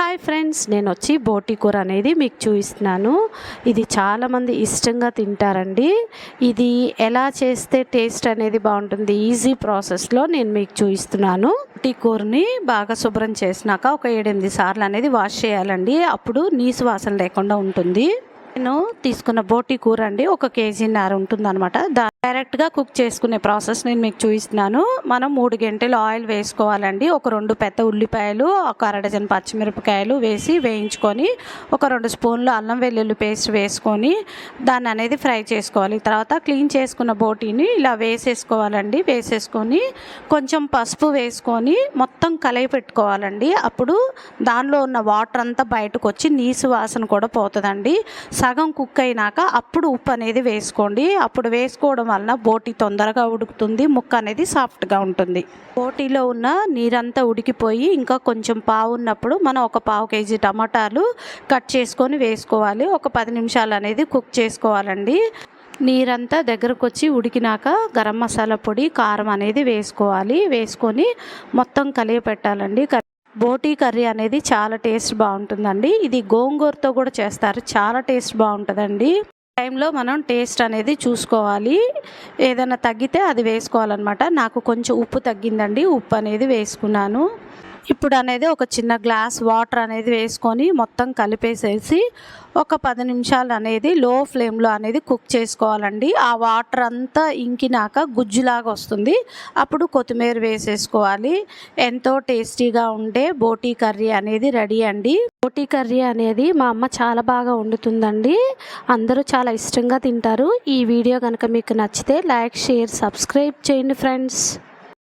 Hi friends నేను వచ్చి బోటి కూర అనేది మీకు చూపిస్తున్నాను. ఇది చాలామంది ఇష్టంగా తింటారండి. ఇది ఎలా చేస్తే టేస్ట్ అనేది బాగుంటుంది ఈజీ ప్రాసెస్లో నేను మీకు చూపిస్తున్నాను. బోటి కూరని బాగా శుభ్రం చేసినాక ఒక ఏడెనిమిది సార్లు అనేది వాష్ చేయాలండి. అప్పుడు నీసు వాసన లేకుండా ఉంటుంది. నేను తీసుకున్న బోటి కూర అండి ఒక కేజీన్నర ఉంటుందన్నమాట. దా డైరెక్ట్గా కుక్ చేసుకునే ప్రాసెస్ నేను మీకు చూపిస్తున్నాను. మనం మూడు గంటలు ఆయిల్ వేసుకోవాలండి. ఒక రెండు పెద్ద ఉల్లిపాయలు ఒక అరడజన్ పచ్చిమిరపకాయలు వేసి వేయించుకొని ఒక రెండు స్పూన్లు అల్లం వెల్లుల్లి పేస్ట్ వేసుకొని దాన్ని అనేది ఫ్రై చేసుకోవాలి. తర్వాత క్లీన్ చేసుకున్న బోటీని ఇలా వేసేసుకోవాలండి. వేసేసుకొని కొంచెం పసుపు వేసుకొని మొత్తం కలయి పెట్టుకోవాలండి. అప్పుడు దానిలో ఉన్న వాటర్ అంతా బయటకు వచ్చి నీసు వాసన కూడా పోతుందండి. సగం కుక్ అయినాక అప్పుడు ఉప్పు అనేది వేసుకోండి. అప్పుడు వేసుకోవడం వలన బోటి తొందరగా ఉడుకుతుంది ముక్క అనేది సాఫ్ట్గా ఉంటుంది. బోటీలో ఉన్న నీరంతా ఉడికిపోయి ఇంకా కొంచెం పావు ఉన్నప్పుడు మనం ఒక పావు కేజీ టమాటాలు కట్ చేసుకొని వేసుకోవాలి. ఒక పది నిమిషాలు అనేది కుక్ చేసుకోవాలండి. నీరంతా దగ్గరకు వచ్చి ఉడికినాక గరం మసాలా పొడి కారం అనేది వేసుకోవాలి. వేసుకొని మొత్తం కలియ పెట్టాలండి. బోటీ కర్రీ అనేది చాలా టేస్ట్ బాగుంటుందండి. ఇది గోంగూరతో కూడా చేస్తారు. చాలా టేస్ట్ బాగుంటుందండి. టైంలో మనం టేస్ట్ అనేది చూసుకోవాలి. ఏదైనా తగ్గితే అది వేసుకోవాలన్నమాట. నాకు కొంచెం ఉప్పు తగ్గిందండి. ఉప్పు అనేది వేసుకున్నాను. ఇప్పుడు అనేది ఒక చిన్న గ్లాస్ వాటర్ అనేది వేసుకొని మొత్తం కలిపేసేసి ఒక పది నిమిషాలు అనేది లో ఫ్లేమ్లో అనేది కుక్ చేసుకోవాలండి. ఆ వాటర్ అంతా ఇంకినాక గుజ్జులాగా వస్తుంది. అప్పుడు కొత్తిమీర వేసేసుకోవాలి. ఎంతో టేస్టీగా ఉండే బోటీ కర్రీ అనేది రెడీ అండి. బోటీ కర్రీ అనేది మా అమ్మ చాలా బాగా వండుతుందండి. అందరూ చాలా ఇష్టంగా తింటారు. ఈ వీడియో కనుక మీకు నచ్చితే లైక్ షేర్ సబ్స్క్రైబ్ చేయండి ఫ్రెండ్స్.